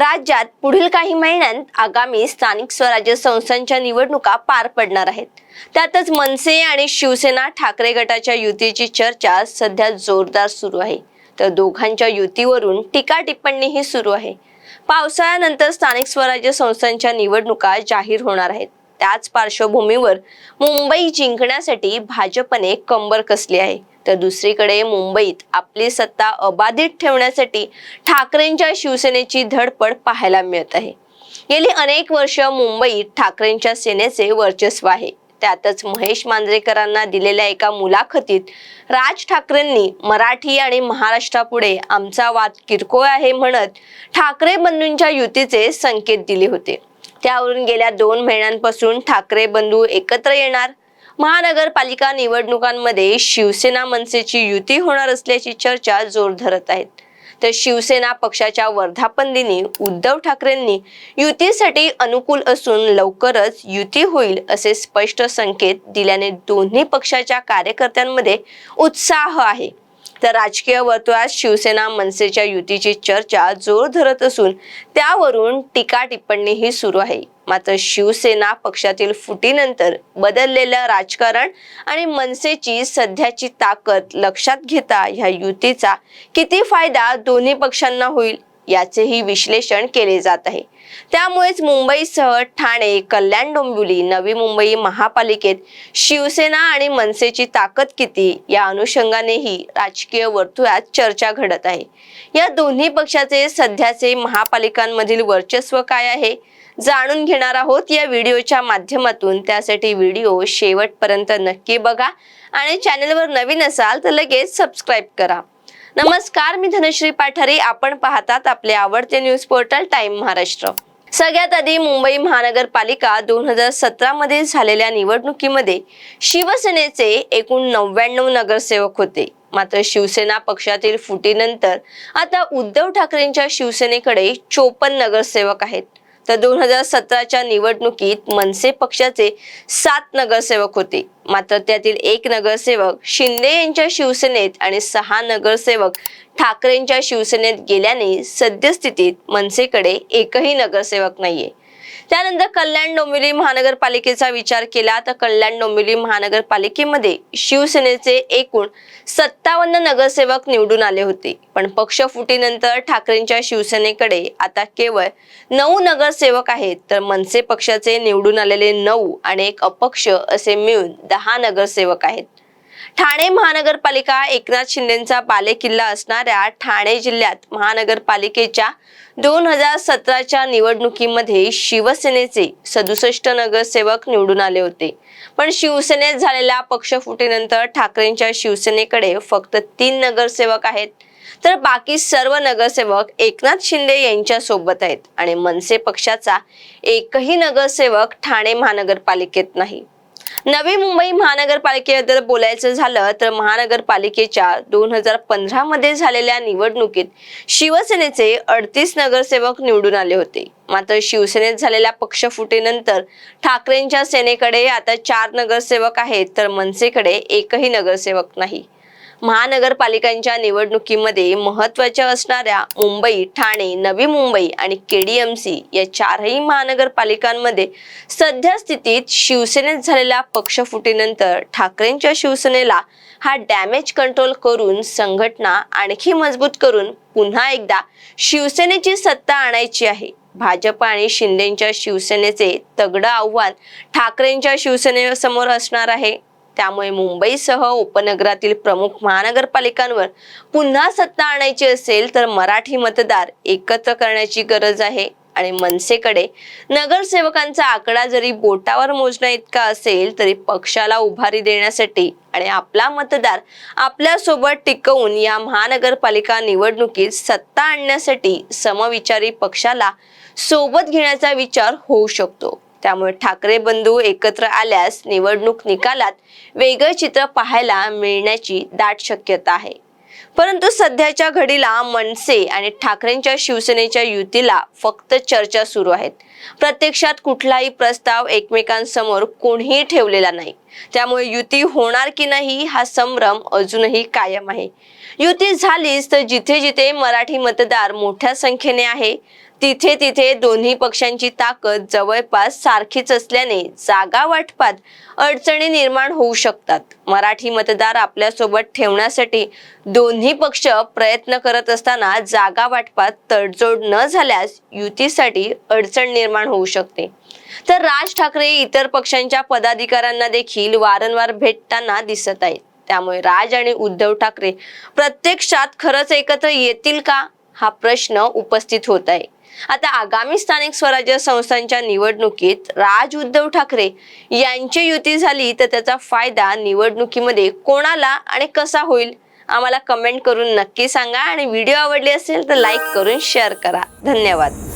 राज्यात पुढील काही महिन्यांत आगामी स्थानिक स्वराज्य संस्थांच्या निवडणुका पार पडणार आहेत. त्यातच मनसे आणि शिवसेना ठाकरे गटाच्या युतीची चर्चा सध्या जोरदार सुरू आहे. तर दोघांच्या युतीवरून टीका टिप्पणीही सुरू आहे. पावसाळ्यानंतर स्थानिक स्वराज्य संस्थांच्या निवडणुका जाहीर होणार आहेत. त्याच पार्श्वभूमीवर मुंबई जिंकण्यासाठी भाजपने कंबर कसली आहे? तर दुसरीकडे मुंबईत आपली सत्ता अबाधित ठेवण्यासाठी ठाकरेंच्या शिवसेनेची धडपड पाहायला मिळत आहे. गेली अनेक वर्ष मुंबईत ठाकरेंच्या सेनेचे वर्चस्व आहे. त्यातच महेश मांजरेकरांना दिलेल्या एका मुलाखतीत राज ठाकरेंनी मराठी आणि महाराष्ट्रापुढे आमचा वाद किरकोळ आहे म्हणत ठाकरे बंधूंच्या युतीचे संकेत दिले होते. त्यावरून गेल्या दोन महिन्यांपासून ठाकरे बंधू एकत्र येणार. महानगरपालिका निवडणुकांमध्ये शिवसेना मनसेची युती होणार असल्याची चर्चा जोर धरत आहेत. तर शिवसेना पक्षाच्या वर्धापन दिनी उद्धव ठाकरेंनी युतीसाठी अनुकूल असून लवकरच युती होईल असे स्पष्ट संकेत दिल्याने दोन्ही पक्षाच्या कार्यकर्त्यांमध्ये उत्साह आहे. तर राजकीय वर्तुळात शिवसेना मनसेच्या युतीची चर्चा जोर धरत असून त्यावरून टीका टिप्पणीही सुरू आहे. मात्र शिवसेना पक्षातील फुटीनंतर बदललेलं राजकारण आणि मनसेची सध्याची ताकद लक्षात घेता ह्या युतीचा किती फायदा दोन्ही पक्षांना होईल? याचेही विश्लेषण केले जात आहे. त्यामुळेच मुंबईसह ठाणे कल्याण डोंबिवली नवी मुंबई महापालिकेत शिवसेना आणि मनसेची ताकद किती या अनुषंगानेही राजकीय वर्तुळात चर्चा घडत आहे. या दोन्ही पक्षाचे सध्याचे महापालिकांमधील वर्चस्व काय आहे? जाणून घेणार आहोत या व्हिडिओच्या माध्यमातून. त्यासाठी व्हिडिओ शेवटपर्यंत नक्की बघा आणि चॅनलवर नवीन असाल तर लगेच सबस्क्राईब करा. नमस्कार मी धनश्री पाठारे. आपण पाहतात आपले आवडते न्यूज पोर्टल टाइम महाराष्ट्र. सगळ्यात आधी मुंबई महानगरपालिका दोन हजार सतरा मध्ये झालेल्या निवडणुकीमध्ये शिवसेनेचे एकूण नव्याण्णव नगरसेवक होते. मात्र शिवसेना पक्षातील फुटीनंतर आता उद्धव ठाकरेंच्या शिवसेनेकडे चोपन्न नगरसेवक आहेत. तर दोन हजार सतराच्या निवडणुकीत मनसे पक्षाचे सात नगरसेवक होते. मात्र त्यातील एक नगरसेवक शिंदे यांच्या शिवसेनेत आणि सहा नगरसेवक ठाकरेंच्या शिवसेनेत गेल्याने सद्यस्थितीत मनसेकडे एकही नगरसेवक नाहीये. त्यानंतर कल्याण डोंबिवली महानगरपालिकेचा विचार केला तर कल्याण डोंबिवली महानगरपालिकेमध्ये शिवसेनेचे एकूण सत्तावन्न नगरसेवक निवडून आले होते. पण पक्ष फुटीनंतर ठाकरेंच्या शिवसेनेकडे आता केवळ नऊ नगरसेवक आहेत. तर मनसे पक्षाचे निवडून आलेले नऊ आणि एक अपक्ष असे मिळून दहा नगरसेवक आहेत. ठाणे महानगरपालिका एकनाथ शिंदेचा बालेकिल्ला असणाऱ्या ठाणे जिल्ह्यात महानगरपालिकेच्या दोन हजार सतराच्या निवडणुकीमध्ये शिवसेनेचे सदुसष्ट नगरसेवक निवडून आले होते. पण शिवसेनेत झालेल्या पक्षफुटीनंतर ठाकरेंच्या शिवसेनेकडे फक्त तीन नगरसेवक आहेत. तर बाकी सर्व नगरसेवक एकनाथ शिंदे यांच्या सोबत आहेत आणि मनसे पक्षाचा एकही नगरसेवक ठाणे महानगरपालिकेत नाही. नवी मुंबई महानगरपालिकेबद्दल बोलायचं झालं तर महानगरपालिकेच्या दोन हजार पंधरा मध्ये झालेल्या निवडणुकीत शिवसेनेचे अडतीस नगरसेवक निवडून आले होते. मात्र शिवसेनेत झालेल्या पक्षफुटीनंतर ठाकरेंच्या सेनेकडे आता चार नगरसेवक आहेत तर मनसेकडे एकही नगरसेवक नाही. महानगरपालिकांच्या निवडणुकीमध्ये महत्त्वाच्या असणाऱ्या मुंबई ठाणे नवी मुंबई आणि केडीएमसी या चारही महानगरपालिकांमध्ये सध्या स्थितीत शिवसेनेत झालेल्या पक्षफुटीनंतर ठाकरेंच्या शिवसेनेला हा डॅमेज कंट्रोल करून संघटना आणखी मजबूत करून पुन्हा एकदा शिवसेनेची सत्ता आणायची आहे. भाजप आणि शिंदेच्या शिवसेनेचे तगडं आव्हान ठाकरेंच्या शिवसेनेसमोर असणार आहे. त्यामुळे मुंबईसह उपनगरातील प्रमुख महानगरपालिकांवर पुन्हा सत्ता आणायची असेल तर मराठी मतदार एकत्र करण्याची गरज आहे. आणि मनसेकडे नगरसेवकांचा आकडा जरी बोटावर मोजण्या इतका असेल तरी पक्षाला उभारी देण्यासाठी आणि आपला मतदार आपल्यासोबत टिकवून या महानगरपालिका निवडणुकीत सत्ता आणण्यासाठी समविचारी पक्षाला सोबत घेण्याचा विचार होऊ शकतो. त्यामुळे ठाकरे बंधू एकत्र आल्यास निवडणूक निकालात वेगळं चित्र पाहायला मिळण्याची दाट शक्यता आहे. परंतु सध्याच्या घडीला मनसे आणि ठाकरेंच्या शिवसेनेच्या युतीला फक्त चर्चा सुरू आहेत. प्रत्यक्षात कुठलाही प्रस्ताव एकमेकांसमोर कोणीही ठेवलेला नाही. त्यामुळे युती होणार की नाही हा संभ्रम अजूनही कायम आहे. युती झालीच तर जिथे जिथे मराठी मतदार मोठ्या संख्येने आहे तिथे तिथे दोन्ही पक्षांची ताकद जवळपास सारखीच असल्याने जागा वाटपात अडचणी निर्माण होऊ शकतात. मराठी मतदार आपल्यासोबत ठेवण्यासाठी दोन्ही पक्ष प्रयत्न करत असताना जागा वाटपात तडजोड न झाल्यास युतीसाठी अडचण निर्माण होऊ शकते. तर राज ठाकरे इतर पक्षांच्या पदाधिकाऱ्यांना देखील वारंवार भेटताना दिसत आहेत. त्यामुळे राज आणि उद्धव ठाकरे प्रत्यक्षात खरंच एकत्र येतील का? हा प्रश्न उपस्थित होत आहे. आता आगामी स्थानिक स्वराज्य संस्थांच्या निवडणुकीत राज उद्धव ठाकरे यांची युती झाली तर त्याचा फायदा निवडणुकीमध्ये कोणाला आणि कसा होईल? आम्हाला कमेंट करून नक्की सांगा आणि व्हिडिओ आवडली असेल तर लाईक करून शेअर करा. धन्यवाद.